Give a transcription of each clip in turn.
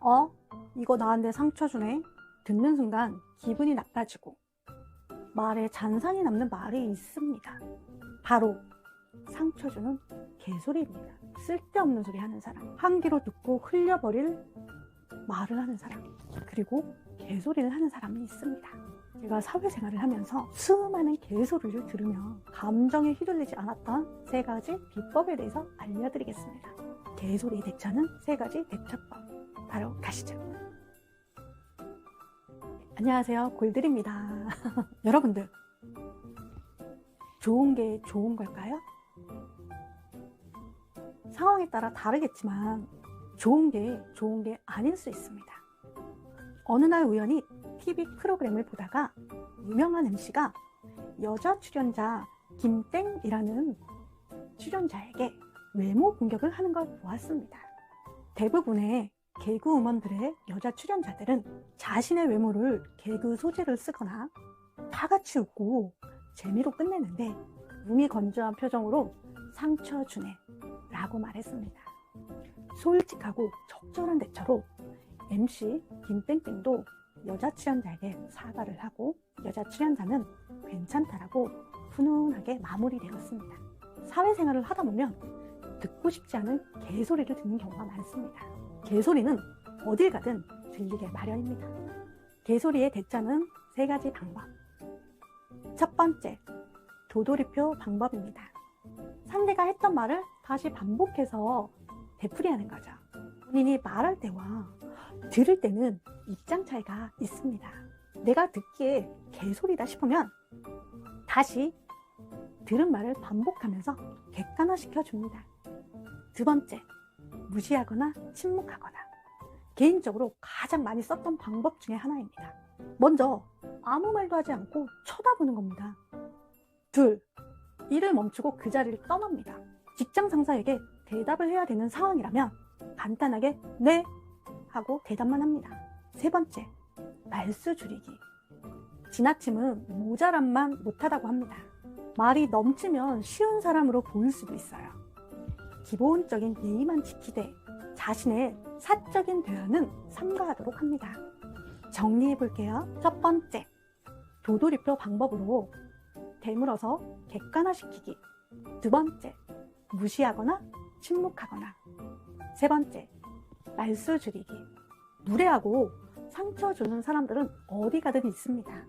어? 이거 나한테 상처 주네? 듣는 순간 기분이 나빠지고 말에 잔상이 남는 말이 있습니다. 바로 상처 주는 개소리입니다. 쓸데없는 소리 하는 사람, 한 귀로 듣고 흘려버릴 말을 하는 사람, 그리고 개소리를 하는 사람이 있습니다. 제가 사회생활을 하면서 수많은 개소리를 들으며 감정에 휘둘리지 않았던 세 가지 비법에 대해서 알려드리겠습니다. 개소리 대처는 세 가지 대처법. 바로 가시죠. 안녕하세요. 골들입니다. 여러분들, 좋은 게 좋은 걸까요? 상황에 따라 다르겠지만, 좋은 게 좋은 게 아닐 수 있습니다. 어느 날 우연히 TV 프로그램을 보다가 유명한 MC가 여자 출연자 김땡이라는 출연자에게 외모 공격을 하는 걸 보았습니다. 대부분의 개그우먼들의 여자 출연자들은 자신의 외모를 개그 소재를 쓰거나 다 같이 웃고 재미로 끝내는데 눈이 건조한 표정으로 상처 주네 라고 말했습니다. 솔직하고 적절한 대처로 MC 김땡땡도 여자 출연자에게 사과를 하고 여자 출연자는 괜찮다라고 훈훈하게 마무리되었습니다. 사회생활을 하다 보면 듣고 싶지 않은 개소리를 듣는 경우가 많습니다. 개소리는 어딜 가든 들리게 마련입니다. 개소리의 대처는 세 가지 방법. 첫 번째, 도돌이표 방법입니다. 상대가 했던 말을 다시 반복해서 되풀이하는 거죠. 본인이 말할 때와 들을 때는 입장 차이가 있습니다. 내가 듣기에 개소리다 싶으면 다시 들은 말을 반복하면서 객관화시켜 줍니다. 두 번째, 무시하거나 침묵하거나. 개인적으로 가장 많이 썼던 방법 중에 하나입니다. 먼저, 아무 말도 하지 않고 쳐다보는 겁니다. 둘, 일을 멈추고 그 자리를 떠납니다. 직장 상사에게 대답을 해야 되는 상황이라면 간단하게 네 하고 대답만 합니다. 세 번째, 말수 줄이기. 지나침은 모자람만 못하다고 합니다. 말이 넘치면 쉬운 사람으로 보일 수도 있어요. 기본적인 예의만 지키되 자신의 사적인 대화는 삼가하도록 합니다. 정리해 볼게요. 첫 번째, 도돌이표 방법으로 되물어서 객관화시키기. 두 번째, 무시하거나 침묵하거나. 세 번째, 말수 줄이기. 무례하고 상처 주는 사람들은 어디 가든 있습니다.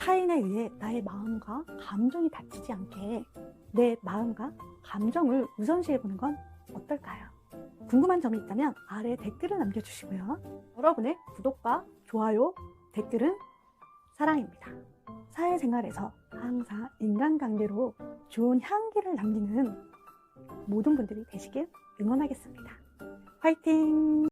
타인에 의해 나의 마음과 감정이 다치지 않게 내 마음과 감정을 우선시해 보는 건 어떨까요? 궁금한 점이 있다면 아래 댓글을 남겨주시고요. 여러분의 구독과 좋아요, 댓글은 사랑입니다. 사회생활에서 항상 인간관계로 좋은 향기를 남기는 모든 분들이 되시길 응원하겠습니다. 화이팅!